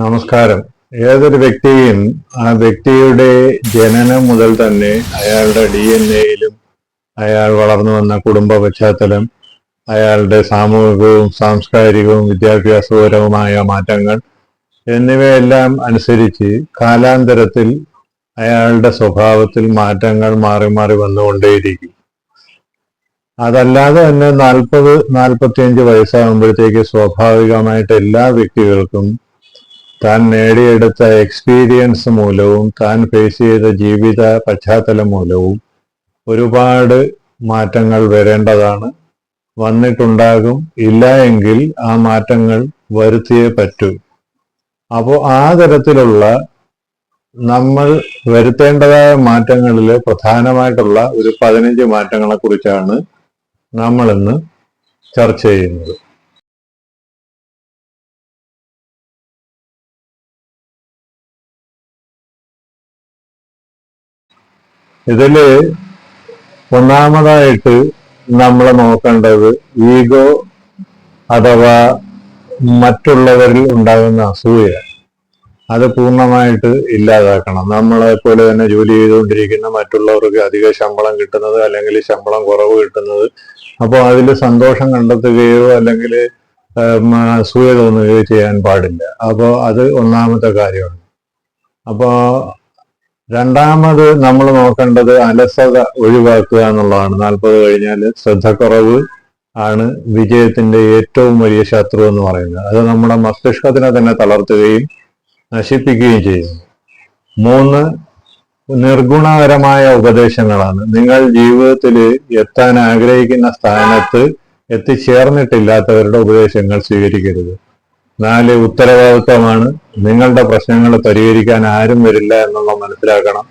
നമസ്കാരം. ഏതൊരു വ്യക്തിയും ആ വ്യക്തിയുടെ ജനനം മുതൽ തന്നെ അയാളുടെ ഡി എൻ എയിലും അയാൾ വളർന്നു വന്ന കുടുംബ പശ്ചാത്തലം അയാളുടെ സാമൂഹികവും സാംസ്കാരികവും വിദ്യാഭ്യാസപരവുമായ മാറ്റങ്ങൾ എന്നിവയെല്ലാം അനുസരിച്ച് കാലാന്തരത്തിൽ അയാളുടെ സ്വഭാവത്തിൽ മാറ്റങ്ങൾ മാറി മാറി വന്നുകൊണ്ടേയിരിക്കും. അതല്ലാതെ തന്നെ നാൽപ്പത് നാൽപ്പത്തിയഞ്ച് വയസ്സാകുമ്പോഴത്തേക്ക് സ്വാഭാവികമായിട്ട് എല്ലാ വ്യക്തികൾക്കും താൻ നേടിയെടുത്ത എക്സ്പീരിയൻസ് മൂലവും താൻ ഫേസ് ചെയ്ത ജീവിത പശ്ചാത്തലം മൂലവും ഒരുപാട് മാറ്റങ്ങൾ വരേണ്ടതാണ്. വന്നിട്ടുണ്ടാകും. ഇല്ല എങ്കിൽ ആ മാറ്റങ്ങൾ വരുത്തിയേ പറ്റൂ. അപ്പോൾ ആ തരത്തിലുള്ള നമ്മൾ വരുത്തേണ്ടതായ മാറ്റങ്ങളിൽ പ്രധാനമായിട്ടുള്ള ഒരു പതിനഞ്ച് മാറ്റങ്ങളെക്കുറിച്ചാണ് ഇന്ന് ചർച്ച ചെയ്യുന്നത്. ഇതിൽ ഒന്നാമതായിട്ട് നമ്മൾ നോക്കേണ്ടത് ഈഗോ അഥവാ മറ്റുള്ളവരിൽ ഉണ്ടാകുന്ന അസൂയ അത് പൂർണമായിട്ട് ഇല്ലാതാക്കണം. നമ്മളെ പോലെ തന്നെ ജോലി ചെയ്തുകൊണ്ടിരിക്കുന്ന മറ്റുള്ളവർക്ക് അധിക ശമ്പളം കിട്ടുന്നത് അല്ലെങ്കിൽ ശമ്പളം കുറവ് കിട്ടുന്നത് അപ്പോൾ അതിൽ സന്തോഷം കണ്ടെത്തുകയോ അല്ലെങ്കിൽ അസൂയ തോന്നുകയോ ചെയ്യാൻ പാടില്ല. അപ്പോൾ അത് ഒന്നാമത്തെ കാര്യമാണ്. അപ്പോൾ രണ്ടാമത് നമ്മൾ നോക്കേണ്ടത് അലസത ഒഴിവാക്കുക എന്നുള്ളതാണ്. നാൽപ്പത് കഴിഞ്ഞാൽ ശ്രദ്ധക്കുറവ് ആണ് വിജയത്തിന്റെ ഏറ്റവും വലിയ ശത്രു എന്ന് പറയുന്നത്. അത് നമ്മുടെ മസ്തിഷ്കത്തിനെ തന്നെ തളർത്തുകയും നശിപ്പിക്കുകയും ചെയ്യുന്നു മൂന്ന് നിർഗുണകരമായ ഉപദേശങ്ങളാണ്. നിങ്ങൾ ജീവിതത്തിൽ എത്താൻ ആഗ്രഹിക്കുന്ന സ്ഥാനത്ത് എത്തിച്ചേർന്നിട്ടില്ലാത്തവരുടെ ഉപദേശങ്ങൾ സ്വീകരിക്കരുത്. നാല് ഉത്തരവാദിത്വമാണ്. നിങ്ങളുടെ പ്രശ്നങ്ങൾ പരിഹരിക്കാൻ ആരും വരില്ല എന്നുള്ള മനസ്സിലാക്കണം.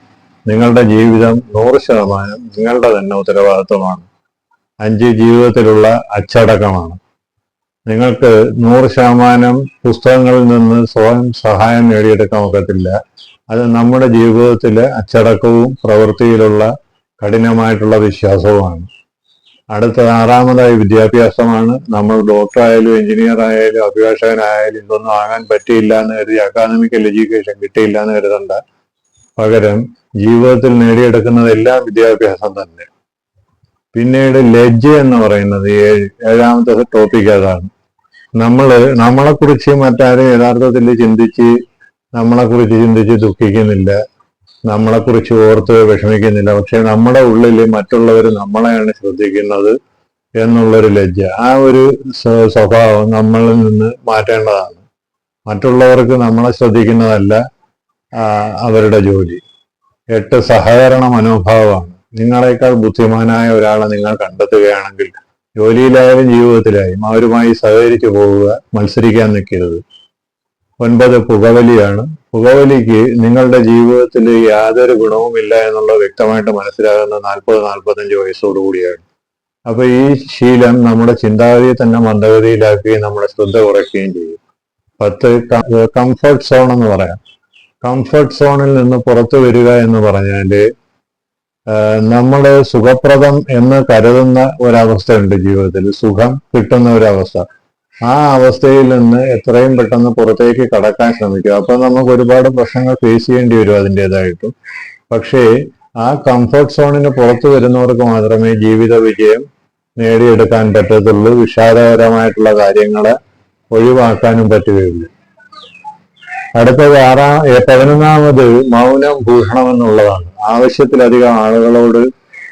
നിങ്ങളുടെ ജീവിതം നൂറ് ശതമാനം നിങ്ങളുടെ തന്നെ ഉത്തരവാദിത്വമാണ്. അഞ്ച് ജീവിതത്തിലുള്ള അച്ചടക്കമാണ്. നിങ്ങൾക്ക് നൂറ് ശതമാനം പുസ്തകങ്ങളിൽ നിന്ന് സ്വയം സഹായം നേടിയെടുക്കാൻ ഒക്കത്തില്ല. അത് നമ്മുടെ ജീവിതത്തിലെ അച്ചടക്കവും പ്രവൃത്തിയിലുള്ള കഠിനമായിട്ടുള്ള വിശ്വാസവുമാണ്. അടുത്ത ആറാമതായി വിദ്യാഭ്യാസമാണ്. നമ്മൾ ഡോക്ടർ ആയാലും എഞ്ചിനീയർ ആയാലും അഭിഭാഷകനായാലും ഇതൊന്നും ആകാൻ പറ്റിയില്ല എന്ന് കരുതി അക്കാദമിക്കൽ എഡ്യൂക്കേഷൻ കിട്ടിയില്ല എന്ന് കരുതണ്ട. പകരം ജീവിതത്തിൽ നേടിയെടുക്കുന്നത് എല്ലാം വിദ്യാഭ്യാസം തന്നെ. പിന്നീട് ലജ്ജ എന്ന് പറയുന്നത് ഏഴ് ഏഴാമത്തെ ടോപ്പിക് അതാണ്. നമ്മൾ നമ്മളെക്കുറിച്ച് മറ്റാരും യഥാർത്ഥത്തിൽ ചിന്തിച്ച് നമ്മളെക്കുറിച്ച് ചിന്തിച്ച് ദുഃഖിക്കുന്നില്ല. നമ്മളെക്കുറിച്ച് ഓർത്ത് വിഷമിക്കുന്നില്ല. പക്ഷെ നമ്മുടെ ഉള്ളിൽ മറ്റുള്ളവർ നമ്മളെയാണ് ശ്രദ്ധിക്കുന്നത് എന്നുള്ളൊരു ലജ്ജ. ആ ഒരു സ്വഭാവം നമ്മളിൽ നിന്ന് മാറ്റേണ്ടതാണ്. മറ്റുള്ളവർക്ക് നമ്മളെ ശ്രദ്ധിക്കുന്നതല്ല അവരുടെ ജോലി. എട്ട് സഹകരണ മനോഭാവമാണ്. നിങ്ങളെക്കാൾ ബുദ്ധിമാനായ ഒരാളെ നിങ്ങൾ കണ്ടെത്തുകയാണെങ്കിൽ ജോലിയിലായാലും ജീവിതത്തിലായും അവരുമായി സഹകരിച്ചു പോവുക മത്സരിക്കാൻ നിൽക്കരുത്. ഒൻപത് പുകവലിയാണ്. പുകവലിക്ക് നിങ്ങളുടെ ജീവിതത്തിൽ യാതൊരു ഗുണവുമില്ല എന്നുള്ളത് വ്യക്തമായിട്ട് മനസ്സിലാകുന്ന നാൽപ്പത് നാൽപ്പത്തഞ്ച് വയസ്സോടു കൂടിയാണ്. അപ്പൊ ഈ ശീലം നമ്മുടെ ചിന്താഗതിയെ തന്നെ മന്ദഗതിയിലാക്കുകയും നമ്മുടെ ശ്രദ്ധ കുറയ്ക്കുകയും ചെയ്യും. പത്ത് കംഫർട്ട് സോൺ എന്ന് പറയാം. കംഫർട്ട് സോണിൽ നിന്ന് പുറത്തു വരിക എന്ന് പറഞ്ഞാൽ നമ്മുടെ സുഖപ്രദം എന്ന് കരുതുന്ന ഒരവസ്ഥയുണ്ട് ജീവിതത്തിൽ. സുഖം കിട്ടുന്ന ഒരവസ്ഥ. ആ അവസ്ഥയിൽ നിന്ന് എത്രയും പെട്ടെന്ന് പുറത്തേക്ക് കടക്കാൻ ശ്രമിക്കുക. അപ്പൊ നമുക്ക് ഒരുപാട് പ്രശ്നങ്ങൾ ഫേസ് ചെയ്യേണ്ടി വരും അതിന്റെതായിട്ടും പക്ഷേ ആ കംഫർട്ട് സോണിന് പുറത്തു വരുന്നവർക്ക് മാത്രമേ ജീവിത വിജയം നേടിയെടുക്കാൻ പറ്റത്തുള്ളൂ. വിഷാദകരമായിട്ടുള്ള കാര്യങ്ങളെ ഒഴിവാക്കാനും പറ്റുകയുള്ളൂ. അടുത്തത് ആറാം പതിനൊന്നാമത് മൗനം ഭൂഷണം എന്നുള്ളതാണ്. ആവശ്യത്തിലധികം ആളുകളോട്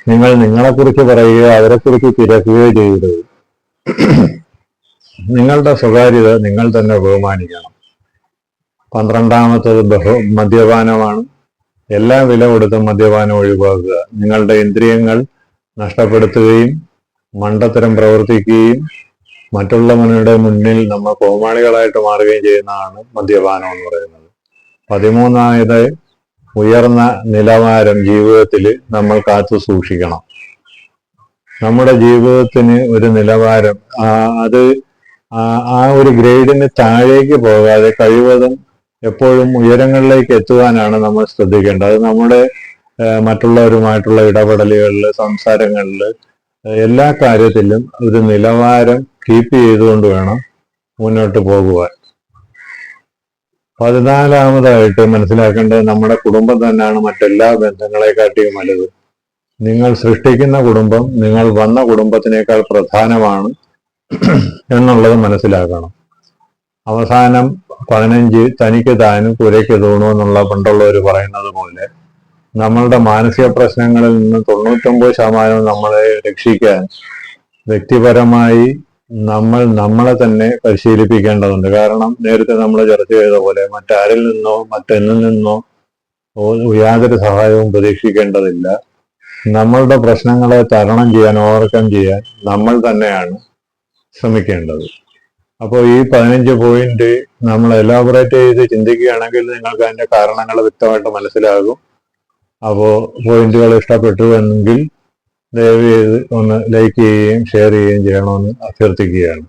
നിങ്ങൾ നിങ്ങളെക്കുറിച്ച് പറയുകയോ അവരെക്കുറിച്ച് തിരക്കുകയോ ചെയ്യരുത്. നിങ്ങളുടെ സ്വകാര്യത നിങ്ങൾ തന്നെ ബഹുമാനിക്കണം. പന്ത്രണ്ടാമത്തത് ബഹു മദ്യപാനമാണ്. എല്ലാ വില കൊടുത്തും മദ്യപാനം ഒഴിവാക്കുക. നിങ്ങളുടെ ഇന്ദ്രിയങ്ങൾ നഷ്ടപ്പെടുത്തുകയും മണ്ടത്തരം പ്രവർത്തിക്കുകയും മറ്റുള്ളവരുടെ മുന്നിൽ നമ്മൾ കോമാളികളായിട്ട് മാറുകയും ചെയ്യുന്നതാണ് മദ്യപാനം എന്ന് പറയുന്നത്. പതിമൂന്നായത് ഉയർന്ന നിലവാരം ജീവിതത്തിൽ നമ്മൾ കാത്തു സൂക്ഷിക്കണം. നമ്മുടെ ജീവിതത്തിന് ഒരു നിലവാരം അത് ആ- ഒരു ഗ്രേഡിന് താഴേക്ക് പോകാതെ കഴിവതും എപ്പോഴും ഉയരങ്ങളിലേക്ക് എത്തുവാനാണ് നമ്മൾ ശ്രദ്ധിക്കേണ്ടത്. അത് നമ്മുടെ മറ്റുള്ളവരുമായിട്ടുള്ള ഇടപെടലുകളിൽ സംസാരങ്ങളിൽ എല്ലാ കാര്യത്തിലും ഒരു നിലവാരം കീപ്പ് ചെയ്തുകൊണ്ട് വേണം മുന്നോട്ട് പോകുവാൻ. പതിനാലാമതായിട്ട് മനസ്സിലാക്കേണ്ടത് നമ്മുടെ കുടുംബം തന്നെയാണ് മറ്റെല്ലാ ബന്ധങ്ങളെക്കാട്ടിയും വലുത്. നിങ്ങൾ സൃഷ്ടിക്കുന്ന കുടുംബം നിങ്ങൾ വന്ന കുടുംബത്തിനേക്കാൾ പ്രധാനമാണ് എന്നുള്ളത് മനസ്സിലാക്കണം. അവസാനം പതിനഞ്ച് തനിക്ക് താനും കുരയ്ക്ക് തൂണു എന്നുള്ള പണ്ടുള്ളവർ പറയുന്നത് പോലെ നമ്മളുടെ മാനസിക പ്രശ്നങ്ങളിൽ നിന്ന് തൊണ്ണൂറ്റൊമ്പത് ശതമാനം നമ്മളെ രക്ഷിക്കാൻ വ്യക്തിപരമായി നമ്മൾ നമ്മളെ തന്നെ പരിശീലിപ്പിക്കേണ്ടതുണ്ട്. കാരണം നേരത്തെ നമ്മൾ ചർച്ച ചെയ്ത പോലെ മറ്റാരിൽ നിന്നോ മറ്റെന്നിൽ നിന്നോ യാതൊരു സഹായവും പ്രതീക്ഷിക്കേണ്ടതില്ല. നമ്മളുടെ പ്രശ്നങ്ങളെ തരണം ചെയ്യാൻ ഓവർകം ചെയ്യാൻ നമ്മൾ തന്നെയാണ് ശ്രമിക്കേണ്ടത്. അപ്പോൾ ഈ പതിനഞ്ച് പോയിന്റ് നമ്മൾ എലാബറേറ്റ് ചെയ്ത് ചിന്തിക്കുകയാണെങ്കിൽ നിങ്ങൾക്ക് അതിന്റെ കാരണങ്ങൾ വ്യക്തമായിട്ട് മനസ്സിലാകും. അപ്പോൾ പോയിന്റുകൾ ഇഷ്ടപ്പെട്ടു എങ്കിൽ ദയവ് ചെയ്ത് ഒന്ന് ലൈക്ക് ചെയ്യുകയും ഷെയർ ചെയ്യുകയും ചെയ്യണമെന്ന് അഭ്യർത്ഥിക്കുകയാണ്.